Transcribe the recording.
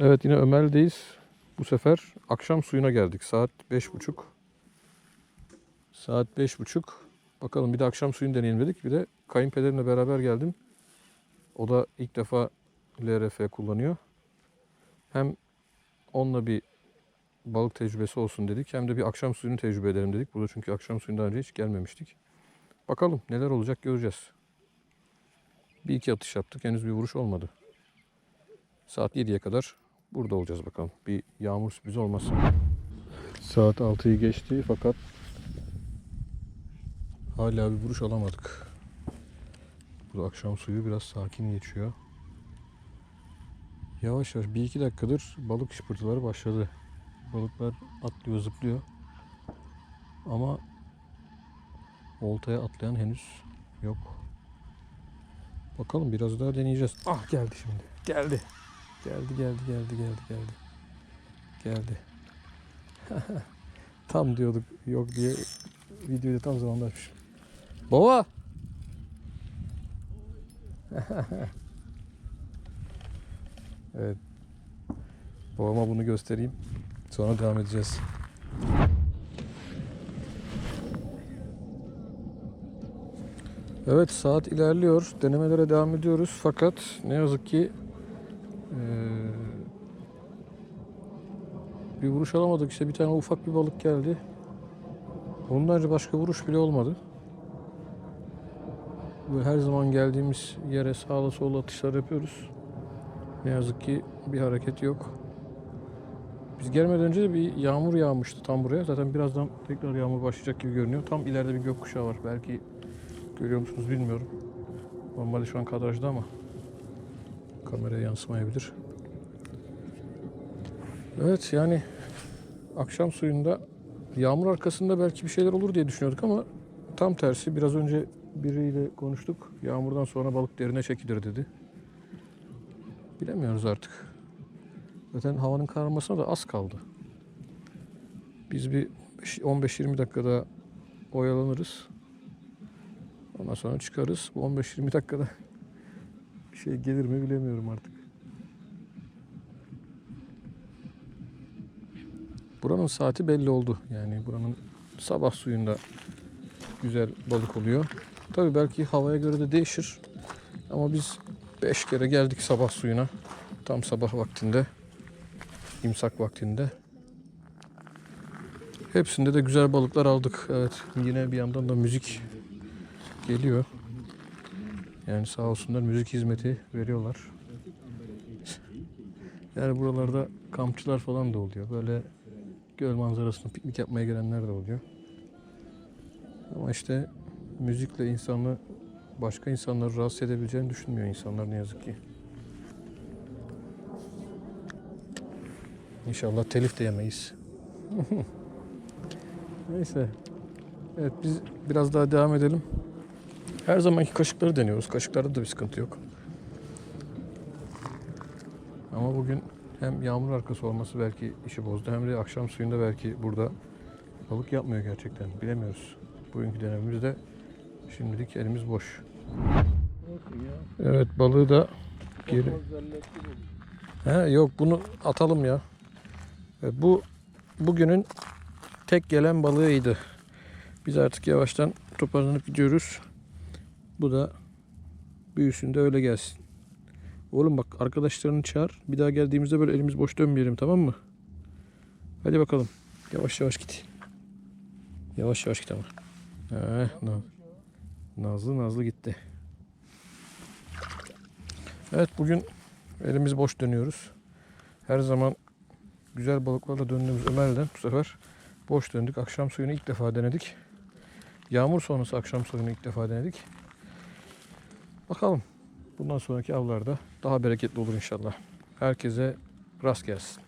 Evet yine Ömer'deyiz. Bu sefer akşam suyuna geldik. Saat beş buçuk. Saat beş buçuk. Bakalım bir de akşam suyunu deneyelim dedik. Bir de kayınpederimle beraber geldim. O da ilk defa LRF kullanıyor. Hem onunla bir balık tecrübesi olsun dedik. Hem de bir akşam suyunu tecrübe edelim dedik. Burada çünkü akşam suyundan önce hiç gelmemiştik. Bakalım neler olacak göreceğiz. Bir iki atış yaptık. Henüz bir vuruş olmadı. Saat 7'ye kadar burada olacağız bakalım. Bir yağmur sürprizi olmasın. Saat 6'yı geçti fakat hala bir vuruş alamadık. Bu akşam suyu biraz sakin geçiyor. Yavaş yavaş bir iki dakikadır balık şıpırtıları başladı. Balıklar atlıyor zıplıyor. Ama oltaya atlayan henüz yok. Bakalım biraz daha deneyeceğiz. Ah geldi şimdi. Geldi. Geldi geldi geldi geldi geldi. Geldi. tam diyorduk yok diye videoyu da tam zamanında açmışım. Baba! evet. Babama bunu göstereyim. Sonra devam edeceğiz. Evet saat ilerliyor. Denemelere devam ediyoruz. Fakat ne yazık ki eee, bir vuruş alamadık. İşte bir tane ufak bir balık geldi. Ondan önce başka vuruş bile olmadı. Ve her zaman geldiğimiz yere sağla sola atışlar yapıyoruz. Ne yazık ki bir hareket yok. Biz gelmeden önce de bir yağmur yağmıştı tam buraya. Zaten birazdan tekrar yağmur başlayacak gibi görünüyor. Tam ileride bir gökkuşağı var. Belki görüyor musunuz bilmiyorum. Normalde şu an kadrajda ama kameraya yansımayabilir. Evet yani akşam suyunda yağmur arkasında belki bir şeyler olur diye düşünüyorduk ama tam tersi biraz önce biriyle konuştuk. Yağmurdan sonra balık derine çekilir dedi. Bilemiyoruz artık. Zaten havanın kararmasına da az kaldı. Biz bir 15-20 dakikada oyalanırız. Ondan sonra çıkarız. Bu 15-20 dakikada şey gelir mi bilemiyorum artık. Buranın saati belli oldu. Yani buranın sabah suyunda güzel balık oluyor. Tabii belki havaya göre de değişir. Ama biz 5 kere geldik sabah suyuna. Tam sabah vaktinde. imsak vaktinde. Hepsinde de güzel balıklar aldık. Evet yine bir yandan da müzik geliyor. Yani sağ olsunlar müzik hizmeti veriyorlar. Yani buralarda kampçılar falan da oluyor. Böyle göl manzarasında piknik yapmaya gelenler de oluyor. Ama işte müzikle insanı başka insanları rahatsız edebileceğini düşünmüyor insanlar ne yazık ki. İnşallah telif de yemeyiz. Neyse. Evet biz biraz daha devam edelim. Her zamanki kaşıkları deniyoruz. Kaşıklarda da bir sıkıntı yok. Ama bugün hem yağmur arkası olması belki işi bozdu hem de akşam suyunda belki burada balık yapmıyor gerçekten. Bilemiyoruz. Bugünkü denememizde şimdilik elimiz boş. Evet balığı da geri... He, yok bunu atalım ya. Evet, bu bugünün tek gelen balığıydı. Biz artık yavaştan toparlanıp gidiyoruz. Bu da büyüsün de öyle gelsin. Oğlum bak arkadaşlarını çağır. Bir daha geldiğimizde böyle elimiz boş dönmeyelim tamam mı? Hadi bakalım. Yavaş yavaş git. Yavaş yavaş git ama. Heh, na- Nazlı Nazlı gitti. Evet bugün elimiz boş dönüyoruz. Her zaman güzel balıklarla döndüğümüz Ömer'den bu sefer boş döndük. Akşam suyunu ilk defa denedik. Yağmur sonrası akşam suyunu ilk defa denedik. Bakalım. Bundan sonraki avlarda daha bereketli olur inşallah. Herkese rast gelsin.